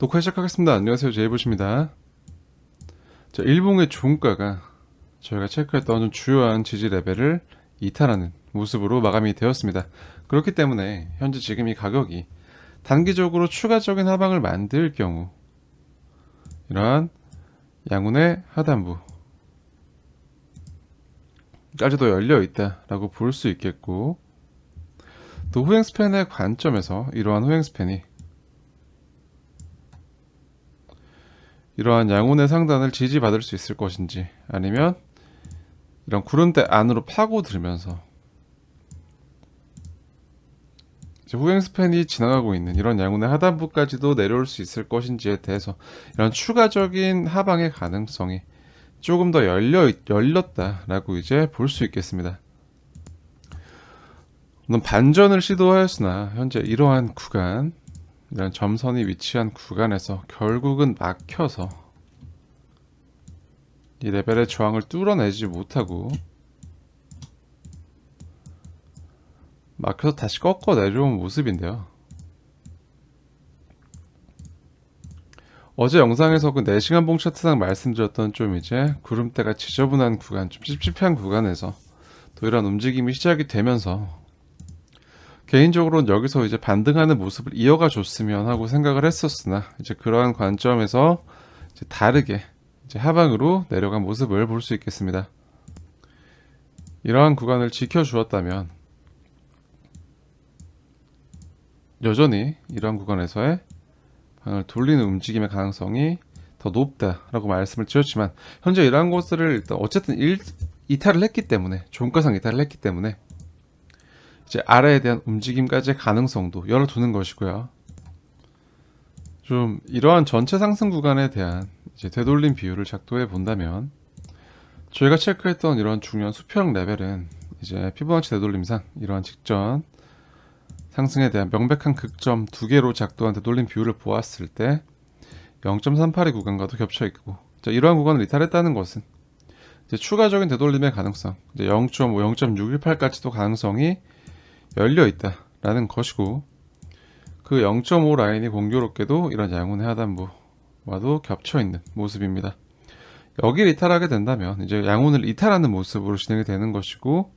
녹화 시작하겠습니다. 안녕하세요. 제이보십니다. 자, 일봉의 종가가 저희가 체크했던 좀 주요한 지지 레벨을 이탈하는 모습으로 마감이 되었습니다. 그렇기 때문에 현재 지금 이 가격이 단기적으로 추가적인 하방을 만들 경우 이러한 양운의 하단부 까지도 열려 있다라고 볼 수 있겠고 또 후행 스팬의 관점에서 이러한 후행 스팬이 이러한 양운의 상단을 지지받을 수 있을 것인지 아니면 이런 구름대 안으로 파고들면서 후행 스팬이 지나가고 있는 이런 양운의 하단부까지도 내려올 수 있을 것인지에 대해서 이런 추가적인 하방의 가능성이 조금 더 열려 열렸다라고 이제 볼 수 있겠습니다. 물론 반전을 시도하였으나 현재 이러한 구간 이런 점선이 위치한 구간에서 결국은 막혀서 이 레벨의 저항을 뚫어내지 못하고 막혀서 다시 꺾어 내려온 모습인데요. 어제 영상에서 그 4시간 봉 차트상 말씀드렸던 좀 이제 구름대가 지저분한 구간, 좀 찝찝한 구간에서 또 이런 움직임이 시작이 되면서 개인적으로는 여기서 이제 반등하는 모습을 이어가 줬으면 하고 생각을 했었으나 이제 그러한 관점에서 이제 다르게 이제 하방으로 내려간 모습을 볼 수 있겠습니다. 이러한 구간을 지켜주었다면 여전히 이러한 구간에서의 방을 돌리는 움직임의 가능성이 더 높다라고 말씀을 드렸지만 현재 이러한 일단 어쨌든 일, 이탈을 했기 때문에 종가상 이탈을 했기 때문에 이제 아래에 대한 움직임까지의 가능성도 열어두는 것이고요. 좀 이러한 전체 상승 구간에 대한 이제 되돌림 비율을 작도해 본다면 저희가 체크했던 이런 중요한 수평 레벨은 이제 피보나치 되돌림상 이러한 직전 상승에 대한 명백한 극점 두 개로 작도한 되돌림 비율을 보았을 때 0.38의 구간과도 겹쳐 있고 자, 이러한 구간을 이탈했다는 것은 추가적인 되돌림의 가능성 이제 0.5, 0.618까지도 가능성이 열려 있다 라는 것이고 그 0.5 라인이 공교롭게도 이런 양운의 하단부와도 겹쳐 있는 모습입니다. 여기를 이탈하게 된다면 이제 양운을 이탈하는 모습으로 진행이 되는 것이고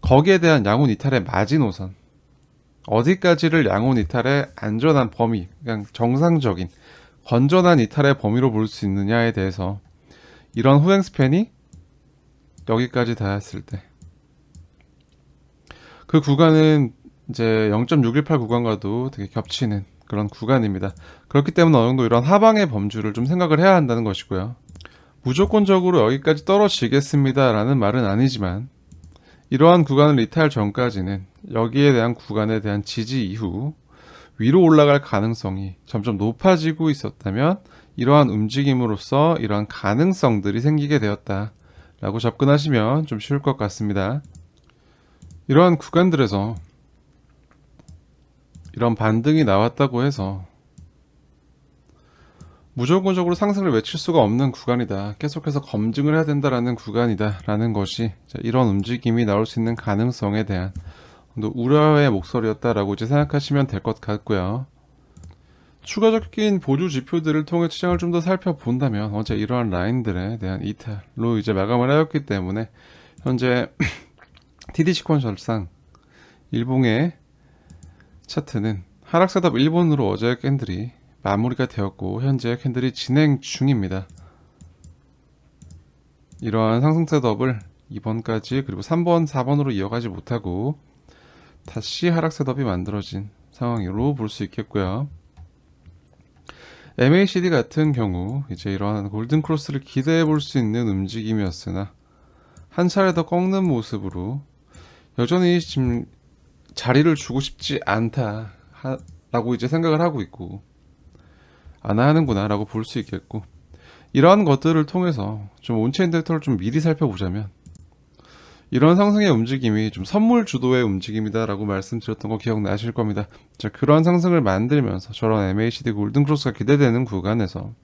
거기에 대한 양운 이탈의 마지노선 어디까지를 양운 이탈의 안전한 범위, 그냥 정상적인 건전한 이탈의 범위로 볼 수 있느냐에 대해서 이런 후행 스팬이 여기까지 닿았을 때 그 구간은 이제 0.618 구간과도 되게 겹치는 그런 구간입니다. 그렇기 때문에 어느 정도 이런 하방의 범주를 좀 생각을 해야 한다는 것이고요. 무조건적으로 여기까지 떨어지겠습니다 라는 말은 아니지만 이러한 구간을 리타할 전까지는 여기에 대한 구간에 대한 지지 이후 위로 올라갈 가능성이 점점 높아지고 있었다면 이러한 움직임으로써 이러한 가능성들이 생기게 되었다 라고 접근하시면 좀 쉬울 것 같습니다. 이러한 구간들에서 이런 반등이 나왔다고 해서 무조건적으로 상승을 외칠 수가 없는 구간이다. 계속해서 검증을 해야 된다라는 구간이다. 라는 것이 이런 움직임이 나올 수 있는 가능성에 대한 우려의 목소리였다라고 이제 생각하시면 될 것 같고요. 추가적인 보조 지표들을 통해 시장을 좀 더 살펴본다면 어제 이러한 라인들에 대한 이탈로 이제 마감을 하였기 때문에 현재 TD 시퀀셜상 일봉의 차트는 하락 셋업 1번으로 어제 캔들이 마무리가 되었고 현재 캔들이 진행 중입니다. 이러한 상승 셋업을 2번까지 그리고 3번, 4번으로 이어가지 못하고 다시 하락 셋업이 만들어진 상황으로 볼 수 있겠고요. MACD 같은 경우 이제 이러한 골든 크로스를 기대해 볼 수 있는 움직임이었으나 한 차례 더 꺾는 모습으로 여전히 지금 자리를 주고 싶지 않다라고 이제 생각을 하고 있고 안 하는구나 라고 볼 수 있겠고 이러한 것들을 통해서 좀 온체인 덱터를 좀 미리 살펴보자면 이런 상승의 움직임이 좀 선물 주도의 움직임이다라고 말씀드렸던 거 기억나실 겁니다. 자, 그러한 상승을 만들면서 저런 MACD 골든 크로스가 기대되는 구간에서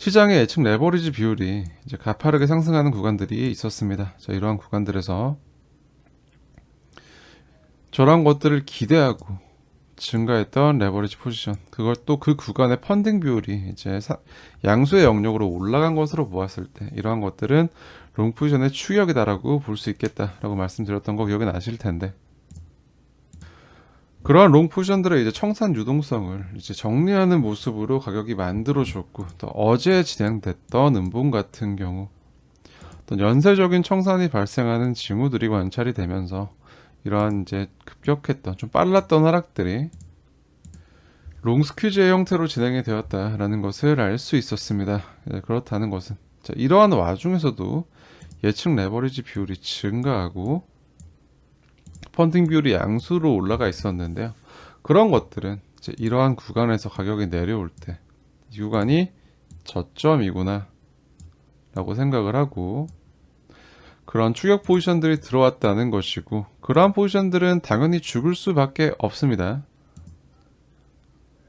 시장의 예측 레버리지 비율이 이제 가파르게 상승하는 구간들이 있었습니다. 자, 이러한 구간들에서 저런 것들을 기대하고 증가했던 레버리지 포지션 그걸 또 그 구간의 펀딩 비율이 이제 사- 양수의 영역으로 올라간 것으로 보았을 때 이러한 것들은 롱 포지션의 추격이다라고 볼 수 있겠다라고 말씀드렸던 거 기억이 나실 텐데 그러한 롱 포지션들의 이제 청산 유동성을 이제 정리하는 모습으로 가격이 만들어졌고 또 어제 진행됐던 음봉 같은 경우 어떤 연쇄적인 청산이 발생하는 징후들이 관찰이 되면서 이러한 이제 급격했던 좀 빨랐던 하락들이 롱 스퀴즈의 형태로 진행이 되었다라는 것을 알 수 있었습니다. 예, 그렇다는 것은 자, 이러한 와중에서도 예측 레버리지 비율이 증가하고 펀딩 비율이 양수로 올라가 있었는데요. 그런 것들은 이제 이러한 구간에서 가격이 내려올 때 이 구간이 저점이구나 라고 생각을 하고 그런 추격 포지션들이 들어왔다는 것이고 그러한 포지션들은 당연히 죽을 수밖에 없습니다.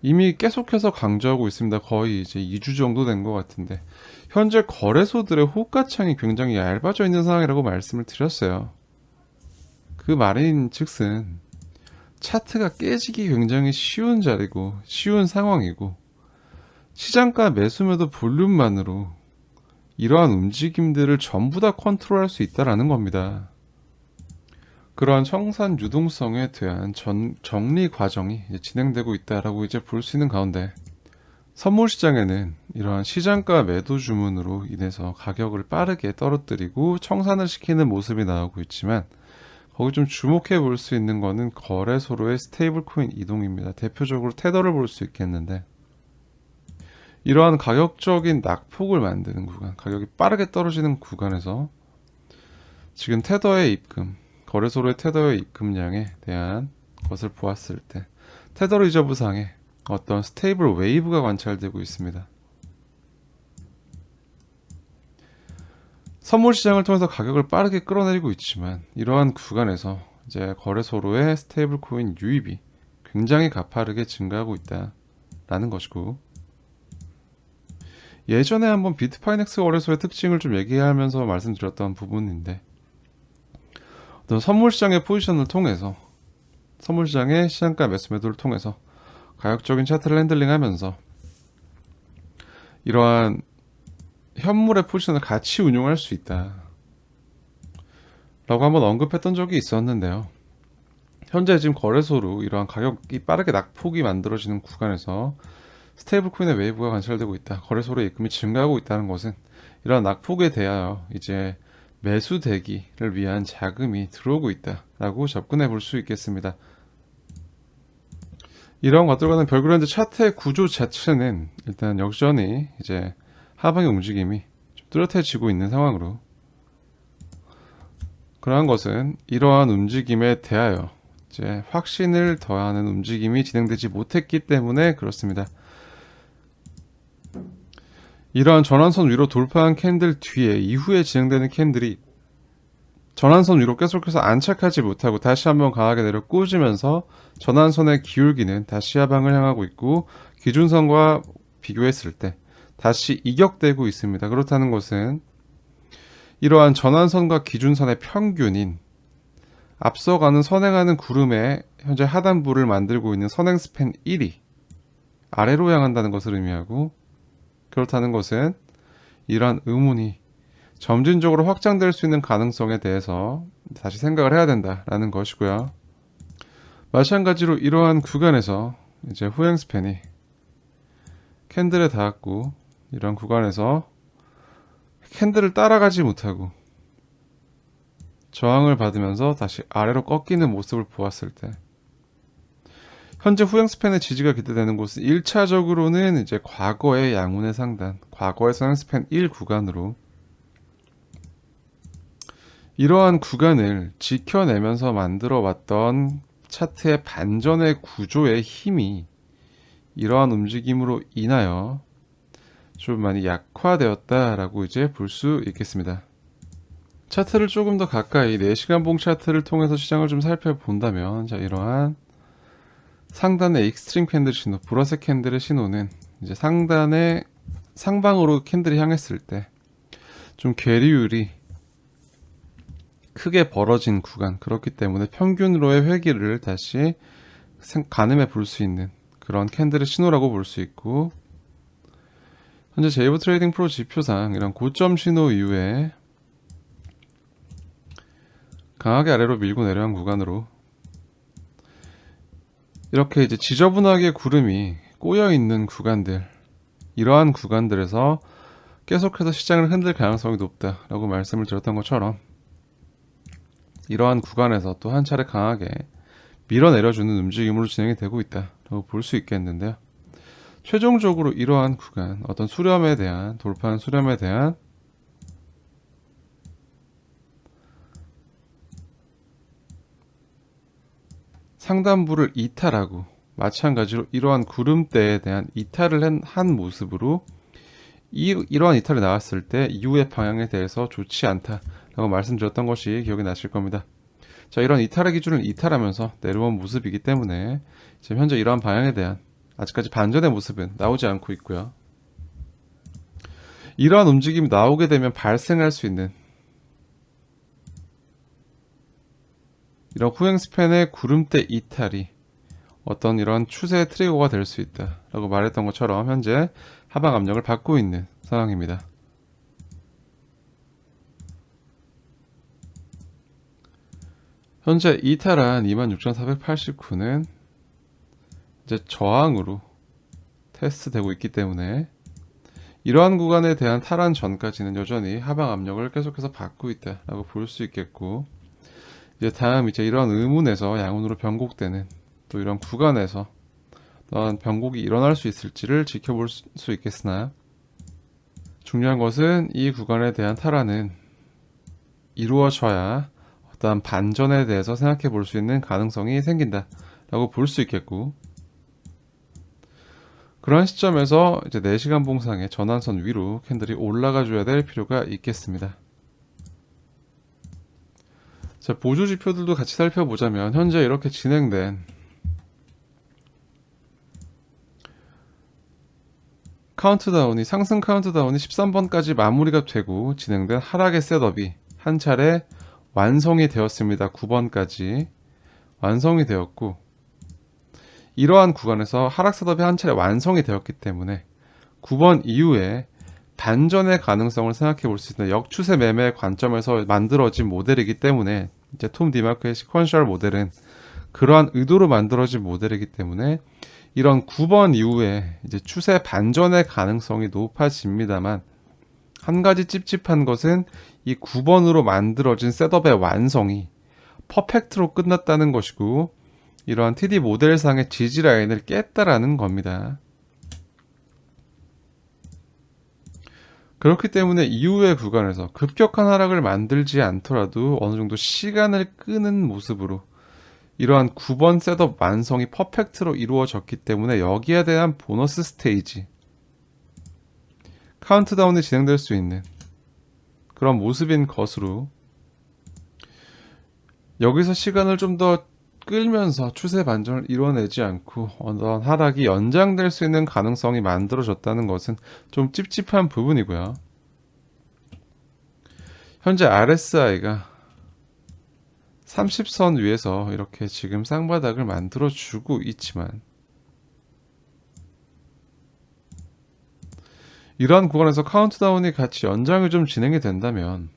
이미 계속해서 강조하고 있습니다. 거의 이제 2주 정도 된 것 같은데 현재 거래소들의 호가창이 굉장히 얇아져 있는 상황이라고 말씀을 드렸어요. 그 말인 즉슨 차트가 깨지기 굉장히 쉬운 자리고 쉬운 상황이고 시장가 매수매도 볼륨만으로 이러한 움직임들을 전부 다 컨트롤할 수 있다라는 겁니다. 그러한 청산 유동성에 대한 전, 정리 과정이 진행되고 있다라고 이제 볼 수 있는 가운데 선물 시장에는 이러한 시장가 매도 주문으로 인해서 가격을 빠르게 떨어뜨리고 청산을 시키는 모습이 나오고 있지만 거기 좀 주목해 볼 수 있는 거는 거래소로의 스테이블 코인 이동입니다. 대표적으로 테더를 볼 수 있겠는데 이러한 가격적인 낙폭을 만드는 구간, 가격이 빠르게 떨어지는 구간에서 지금 테더의 입금, 거래소로의 테더의 입금량에 대한 것을 보았을 때 테더 리저브 상에 어떤 스테이블 웨이브가 관찰되고 있습니다. 선물 시장을 통해서 가격을 빠르게 끌어내리고 있지만 이러한 구간에서 이제 거래소로의 스테이블 코인 유입이 굉장히 가파르게 증가하고 있다라는 것이고 예전에 한번 비트파이넥스 거래소의 특징을 좀 얘기하면서 말씀드렸던 부분인데 선물 시장의 포지션을 통해서 선물 시장의 시장가 매수 매도를 통해서 가격적인 차트를 핸들링하면서 이러한 현물의 포지션을 같이 운용할 수 있다. 라고 한번 언급했던 적이 있었는데요. 현재 지금 거래소로 이러한 가격이 빠르게 낙폭이 만들어지는 구간에서 스테이블 코인의 웨이브가 관찰되고 있다. 거래소로 입금이 증가하고 있다는 것은 이러한 낙폭에 대하여 이제 매수 대기를 위한 자금이 들어오고 있다라고 접근해 볼 수 있겠습니다. 이런 것들과는 별개로 이제 차트의 구조 자체는 일단 역전이 이제 하방의 움직임이 좀 뚜렷해지고 있는 상황으로 그러한 것은 이러한 움직임에 대하여 이제 확신을 더하는 움직임이 진행되지 못했기 때문에 그렇습니다. 이러한 전환선 위로 돌파한 캔들 뒤에 이후에 진행되는 캔들이 전환선 위로 계속해서 안착하지 못하고 다시 한번 강하게 내려 꽂으면서 전환선의 기울기는 다시 하방을 향하고 있고 기준선과 비교했을 때 다시 이격되고 있습니다. 그렇다는 것은 이러한 전환선과 기준선의 평균인 앞서가는 선행하는 구름의 현재 하단부를 만들고 있는 선행 스팬 1이 아래로 향한다는 것을 의미하고 그렇다는 것은 이러한 의문이 점진적으로 확장될 수 있는 가능성에 대해서 다시 생각을 해야 된다라는 것이고요. 마찬가지로 이러한 구간에서 이제 후행 스팬이 캔들에 닿았고 이런 구간에서 캔들을 따라가지 못하고 저항을 받으면서 다시 아래로 꺾이는 모습을 보았을 때 현재 후행 스팬의 지지가 기대되는 곳은 1차적으로는 이제 과거의 양운의 상단, 과거의 선행 스팬 1 구간으로 이러한 구간을 지켜내면서 만들어 왔던 차트의 반전의 구조의 힘이 이러한 움직임으로 인하여 좀 많이 약화되었다라고 이제 볼 수 있겠습니다. 차트를 조금 더 가까이 4시간 봉 차트를 통해서 시장을 좀 살펴본다면 자 이러한 상단의 익스트림 캔들 신호, 보라색 캔들의 신호는 이제 상단의 상방으로 캔들이 향했을 때 좀 괴리율이 크게 벌어진 구간 그렇기 때문에 평균으로의 회기를 다시 생- 가늠해 볼 수 있는 그런 캔들의 신호라고 볼 수 있고 현재 제이브 트레이딩 프로 지표상 이런 고점 신호 이후에 강하게 아래로 밀고 내려간 구간으로 이렇게 이제 지저분하게 구름이 꼬여 있는 구간들 이러한 구간들에서 계속해서 시장을 흔들 가능성이 높다라고 말씀을 드렸던 것처럼 이러한 구간에서 또 한 차례 강하게 밀어내려주는 움직임으로 진행이 되고 있다라고 볼 수 있겠는데요. 최종적으로 이러한 구간, 어떤 수렴에 대한 돌파한 수렴에 대한 상단부를 이탈하고 마찬가지로 이러한 구름대에 대한 이탈을 한, 한 모습으로 이, 이러한 이탈이 나왔을 때 이후의 방향에 대해서 좋지 않다라고 말씀드렸던 것이 기억이 나실 겁니다. 자, 이런 이탈의 기준을 이탈하면서 내려온 모습이기 때문에 지금 현재 이러한 방향에 대한 아직까지 반전의 모습은 나오지 않고 있고요. 이러한 움직임이 나오게 되면 발생할 수 있는 이런 후행 스팬의 구름대 이탈이 어떤 이런 추세의 트리거가 될 수 있다라고 말했던 것처럼 현재 하방 압력을 받고 있는 상황입니다. 현재 이탈한 26,489는 이제 저항으로 테스트되고 있기 때문에 이러한 구간에 대한 탈환 전까지는 여전히 하방 압력을 계속해서 받고 있다라고 볼 수 있겠고 이제 다음 이제 이런 의문에서 양운으로 변곡되는 또 이런 구간에서 어떤 변곡이 일어날 수 있을지를 지켜볼 수- 수 있겠으나 중요한 것은 이 구간에 대한 탈환은 이루어져야 어떠한 반전에 대해서 생각해 볼 수 있는 가능성이 생긴다라고 볼 수 있겠고 그러한 시점에서 이제 4시간 봉상의 전환선 위로 캔들이 올라가 줘야 될 필요가 있겠습니다. 자, 보조 지표들도 같이 살펴보자면 현재 이렇게 진행된 카운트다운이 상승 카운트다운이 13번까지 마무리가 되고 진행된 하락의 셋업이 한 차례 완성이 되었습니다. 9번까지 완성이 되었고 이러한 구간에서 하락 셋업이 한 차례 완성이 되었기 때문에 9번 이후에 반전의 가능성을 생각해 볼 수 있는 역추세 매매 관점에서 만들어진 모델이기 때문에 이제 톰 디마크의 시퀀셜 모델은 그러한 의도로 만들어진 모델이기 때문에 이런 9번 이후에 이제 추세 반전의 가능성이 높아집니다만 한 가지 찝찝한 것은 이 9번으로 만들어진 셋업의 완성이 퍼펙트로 끝났다는 것이고 이러한 TD 모델상의 지지 라인을 깼다라는 겁니다. 그렇기 때문에 이후의 구간에서 급격한 하락을 만들지 않더라도 어느 정도 시간을 끄는 모습으로 이러한 9번 셋업 완성이 퍼펙트로 이루어졌기 때문에 여기에 대한 보너스 스테이지 카운트다운이 진행될 수 있는 그런 모습인 것으로 여기서 시간을 좀 더 끌면서 추세 반전을 이뤄내지 않고 어떤 하락이 연장될 수 있는 가능성이 만들어졌다는 것은 좀 찝찝한 부분이고요. 현재 RSI가 30선 위에서 이렇게 지금 쌍바닥을 만들어 주고 있지만 이러한 구간에서 카운트다운이 같이 연장이 좀 진행이 된다면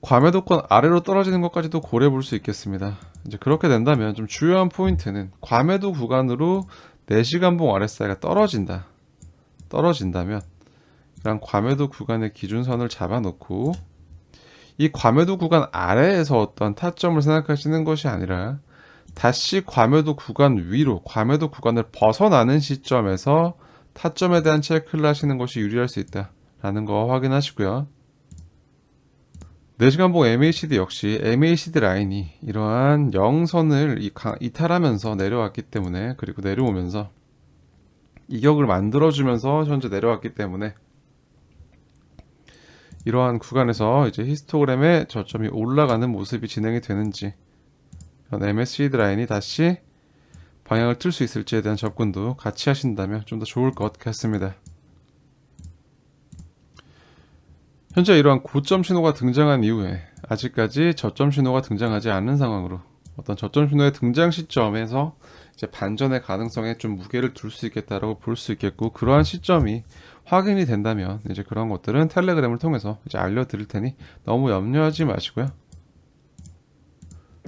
과매도권 아래로 떨어지는 것까지도 고려해 볼 수 있겠습니다. 이제 그렇게 된다면 좀 주요한 포인트는 과매도 구간으로 4시간봉 RSI가 떨어진다. 떨어진다면 이런 과매도 구간의 기준선을 잡아놓고 이 과매도 구간 아래에서 어떤 타점을 생각하시는 것이 아니라 다시 과매도 구간 위로 과매도 구간을 벗어나는 시점에서 타점에 대한 체크를 하시는 것이 유리할 수 있다라는 거 확인하시고요. 4시간봉 MACD 역시 MACD 라인이 이러한 영선을 이탈하면서 내려왔기 때문에 그리고 내려오면서 이격을 만들어주면서 현재 내려왔기 때문에 이러한 구간에서 이제 히스토그램의 저점이 올라가는 모습이 진행이 되는지 MACD 라인이 다시 방향을 틀 수 있을지에 대한 접근도 같이 하신다면 좀 더 좋을 것 같습니다. 현재 이러한 고점 신호가 등장한 이후에 아직까지 저점 신호가 등장하지 않는 상황으로 어떤 저점 신호의 등장 시점에서 이제 반전의 가능성에 좀 무게를 둘 수 있겠다라고 볼 수 있겠고 그러한 시점이 확인이 된다면 이제 그런 것들은 텔레그램을 통해서 이제 알려드릴 테니 너무 염려하지 마시고요.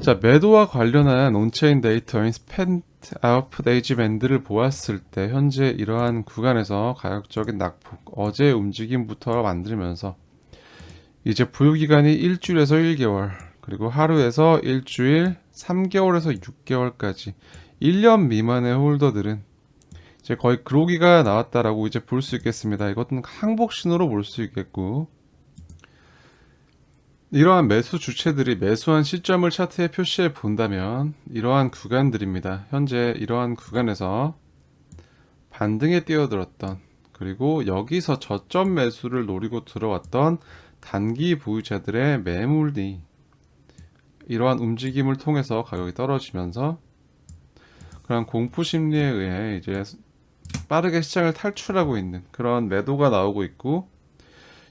자 매도와 관련한 온체인 데이터인 스펜트 아웃풋 에이지 밴드를 보았을 때 현재 이러한 구간에서 가격적인 낙폭 어제 움직임부터 만들면서 이제 보유 기간이 일주일에서 1개월 그리고 하루에서 일주일 3개월에서 6개월까지 1년 미만의 홀더들은 이제 거의 그로기가 나왔다라고 이제 볼 수 있겠습니다. 이것은 항복 신호로 볼 수 있겠고 이러한 매수 주체들이 매수한 시점을 차트에 표시해 본다면 이러한 구간들입니다. 현재 이러한 구간에서 반등에 뛰어들었던 그리고 여기서 저점 매수를 노리고 들어왔던 단기 보유자들의 매물이 이러한 움직임을 통해서 가격이 떨어지면서 그런 공포 심리에 의해 이제 빠르게 시장을 탈출하고 있는 그런 매도가 나오고 있고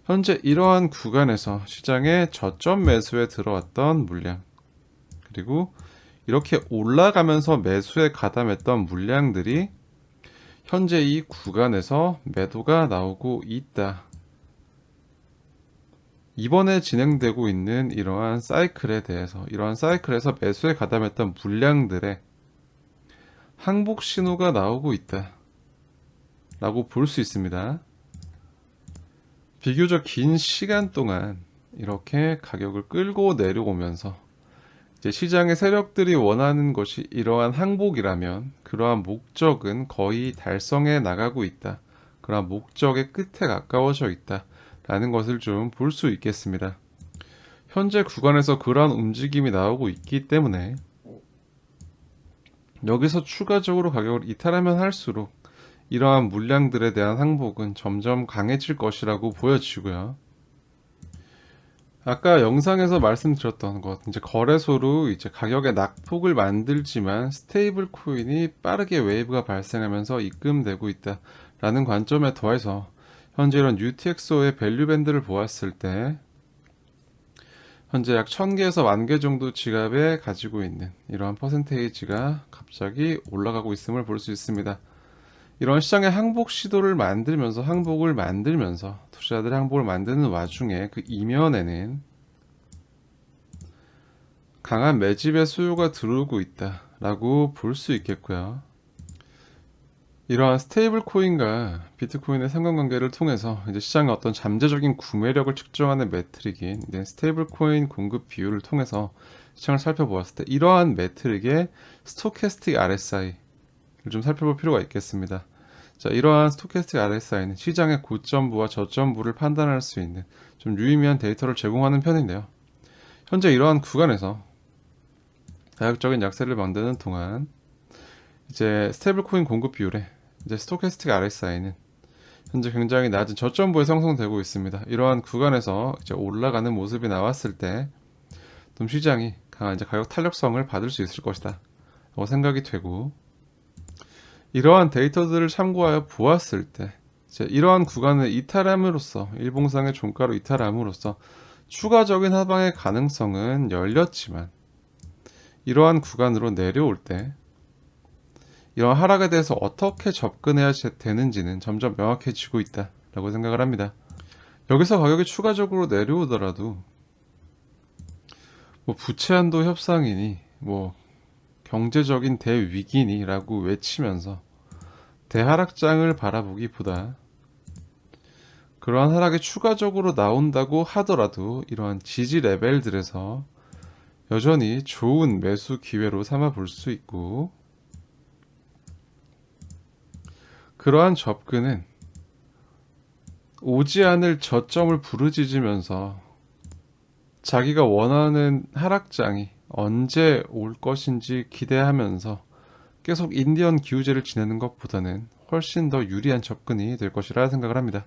현재 이러한 구간에서 시장에 저점 매수에 들어왔던 물량 그리고 이렇게 올라가면서 매수에 가담했던 물량들이 현재 이 구간에서 매도가 나오고 있다. 이번에 진행되고 있는 이러한 사이클에 대해서 이러한 사이클에서 매수에 가담했던 물량들의 항복 신호가 나오고 있다. 라고 볼 수 있습니다. 비교적 긴 시간 동안 이렇게 가격을 끌고 내려오면서 이제 시장의 세력들이 원하는 것이 이러한 항복이라면 그러한 목적은 거의 달성해 나가고 있다. 그러한 목적의 끝에 가까워져 있다. 라는 것을 좀 볼 수 있겠습니다. 현재 구간에서 그러한 움직임이 나오고 있기 때문에 여기서 추가적으로 가격을 이탈하면 할수록 이러한 물량들에 대한 항복은 점점 강해질 것이라고 보여지고요. 아까 영상에서 말씀드렸던 것, 이제 거래소로 이제 가격의 낙폭을 만들지만 스테이블 코인이 빠르게 웨이브가 발생하면서 입금되고 있다라는 관점에 더해서 현재 이런 UTXO의 밸류 밴드를 보았을 때 현재 약 1000개에서 만개 정도 지갑에 가지고 있는 이러한 퍼센테이지가 갑자기 올라가고 있음을 볼 수 있습니다. 이런 시장의 항복 시도를 만들면서 항복을 만들면서 투자자들이 항복을 만드는 와중에 그 이면에는 강한 매집의 수요가 들어오고 있다라고 볼 수 있겠고요. 이러한 스테이블 코인과 비트코인의 상관관계를 통해서 이제 시장의 어떤 잠재적인 구매력을 측정하는 매트릭인 스테이블 코인 공급 비율을 통해서 시장을 살펴보았을 때 이러한 매트릭의 스토캐스틱 RSI 좀 살펴볼 필요가 있겠습니다. 자, 이러한 스토캐스틱 RSI는 시장의 고점부와 저점부를 판단할 수 있는 좀 유의미한 데이터를 제공하는 편인데요. 현재 이러한 구간에서 가격적인 약세를 만드는 동안 이제 스테이블 코인 공급 비율에 이제 스토캐스틱 RSI는 현재 굉장히 낮은 저점부에 형성되고 있습니다. 이러한 구간에서 이제 올라가는 모습이 나왔을 때 좀 시장이 강한 이제 가격 탄력성을 받을 수 있을 것이다. 라고 생각이 되고 이러한 데이터들을 참고하여 보았을 때 이러한 구간을 이탈함으로써 일봉상의 종가로 이탈함으로써 추가적인 하방의 가능성은 열렸지만 이러한 구간으로 내려올 때 이런 하락에 대해서 어떻게 접근해야 되는지는 점점 명확해지고 있다 라고 생각을 합니다. 여기서 가격이 추가적으로 내려오더라도 뭐 부채 한도 협상이니 뭐 경제적인 대위기니 라고 외치면서 대하락장을 바라보기보다 그러한 하락이 추가적으로 나온다고 하더라도 이러한 지지 레벨들에서 여전히 좋은 매수 기회로 삼아 볼 수 있고 그러한 접근은 오지 않을 저점을 부르짖으면서 자기가 원하는 하락장이 언제 올 것인지 기대하면서 계속 인디언 기우제를 지내는 것보다는 훨씬 더 유리한 접근이 될 것이라 생각을 합니다.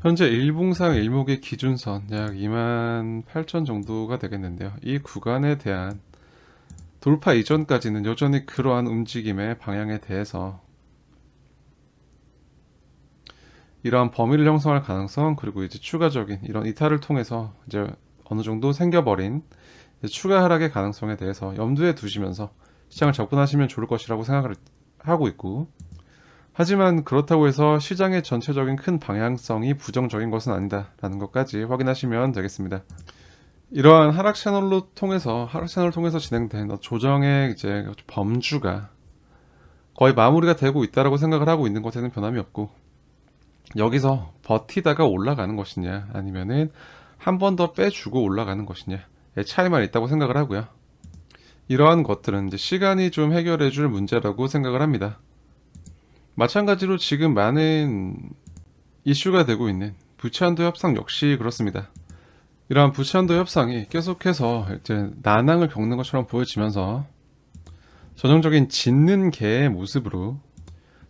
현재 일봉상 일목의 기준선 약 2만 8천 정도가 되겠는데요. 이 구간에 대한 돌파 이전까지는 여전히 그러한 움직임의 방향에 대해서 이러한 범위를 형성할 가능성 그리고 이제 추가적인 이런 이탈을 통해서 이제 어느 정도 생겨버린 추가 하락의 가능성에 대해서 염두에 두시면서 시장을 접근하시면 좋을 것이라고 생각을 하고 있고 하지만 그렇다고 해서 시장의 전체적인 큰 방향성이 부정적인 것은 아니다라는 것까지 확인하시면 되겠습니다. 이러한 하락 채널로 통해서 하락 채널을 통해서 진행된 조정의 이제 범주가 거의 마무리가 되고 있다라고 생각을 하고 있는 것에는 변함이 없고 여기서 버티다가 올라가는 것이냐 아니면은 한 번 더 빼주고 올라가는 것이냐의 차이만 있다고 생각을 하고요. 이러한 것들은 이제 시간이 좀 해결해 줄 문제라고 생각을 합니다. 마찬가지로 지금 많은 이슈가 되고 있는 부채한도 협상 역시 그렇습니다. 이러한 부채한도 협상이 계속해서 이제 난항을 겪는 것처럼 보여지면서 전형적인 짖는 개의 모습으로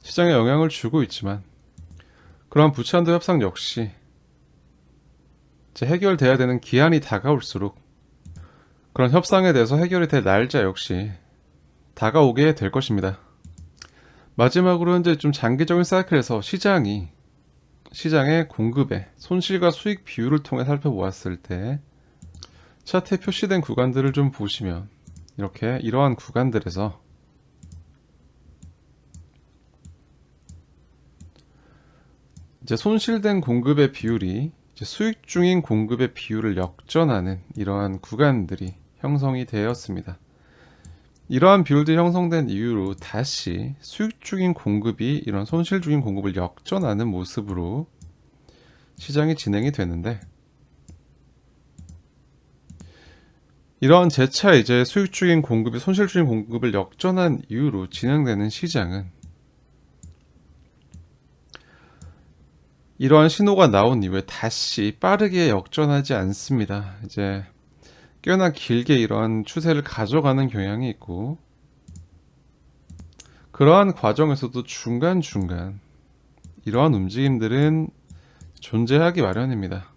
시장에 영향을 주고 있지만 그러한 부채한도 협상 역시 해결돼야 되는 기한이 다가올수록 그런 협상에 대해서 해결이 될 날짜 역시 다가오게 될 것입니다. 마지막으로 이제 좀 장기적인 사이클에서 시장이 시장의 공급의 손실과 수익 비율을 통해 살펴보았을 때 차트에 표시된 구간들을 좀 보시면 이렇게 이러한 구간들에서 이제 손실된 공급의 비율이 수익 중인 공급의 비율을 역전하는 이러한 구간들이 형성이 되었습니다. 이러한 비율들이 형성된 이유로 다시 수익 중인 공급이 이런 손실 중인 공급을 역전하는 모습으로 시장이 진행이 되는데 이러한 재차 이제 수익 중인 공급이 손실 중인 공급을 역전한 이유로 진행되는 시장은 이러한 신호가 나온 이후에 다시 빠르게 역전하지 않습니다. 이제 꽤나 길게 이러한 추세를 가져가는 경향이 있고 그러한 과정에서도 중간중간 이러한 움직임들은 존재하기 마련입니다.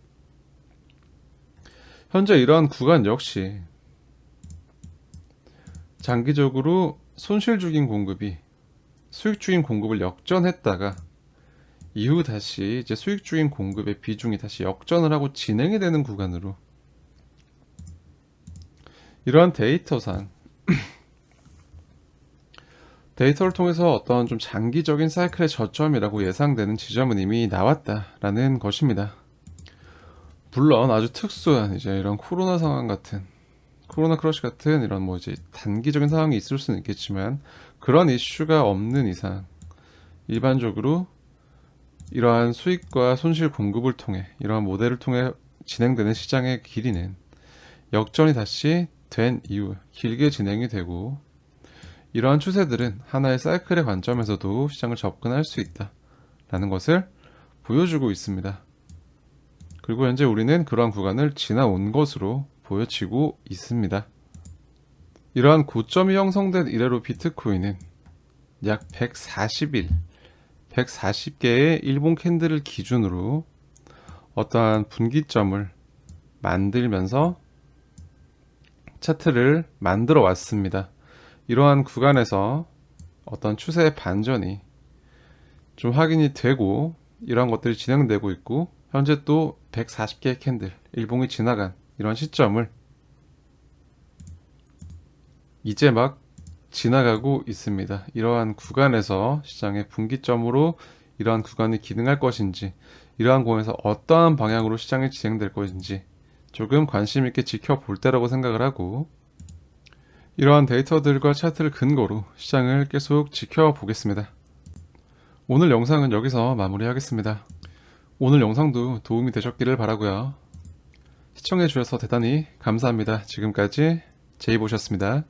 현재 이러한 구간 역시 장기적으로 손실 중인 공급이 수익 중인 공급을 역전했다가 이후 다시 이제 수익 중인 공급의 비중이 다시 역전을 하고 진행이 되는 구간으로 이러한 데이터상 데이터를 통해서 어떤 좀 장기적인 사이클의 저점이라고 예상되는 지점은 이미 나왔다라는 것입니다. 물론 아주 특수한 이제 이런 코로나 상황 같은 코로나 크러쉬 같은 이런 뭐 이제 단기적인 상황이 있을 수는 있겠지만 그런 이슈가 없는 이상 일반적으로 이러한 수익과 손실 공급을 통해 이러한 모델을 통해 진행되는 시장의 길이는 역전이 다시 된 이후 길게 진행이 되고 이러한 추세들은 하나의 사이클의 관점에서도 시장을 접근할 수 있다 라는 것을 보여주고 있습니다. 그리고 현재 우리는 그러한 구간을 지나온 것으로 보여지고 있습니다. 이러한 고점이 형성된 이래로 비트코인은 약 140일, 140개의 일본 캔들을 기준으로 어떠한 분기점을 만들면서 차트를 만들어 왔습니다. 이러한 구간에서 어떤 추세의 반전이 좀 확인이 되고 이러한 것들이 진행되고 있고 현재 또 140개의 캔들 일봉이 지나간 이런 시점을 이제 막 지나가고 있습니다. 이러한 구간에서 시장의 분기점으로 이러한 구간이 기능할 것인지 이러한 공에서 어떠한 방향으로 시장이 진행될 것인지 조금 관심 있게 지켜볼 때라고 생각을 하고 이러한 데이터들과 차트를 근거로 시장을 계속 지켜보겠습니다. 오늘 영상은 여기서 마무리하겠습니다. 오늘 영상도 도움이 되셨기를 바라고요. 시청해 주셔서 대단히 감사합니다. 지금까지 제이보셨습니다.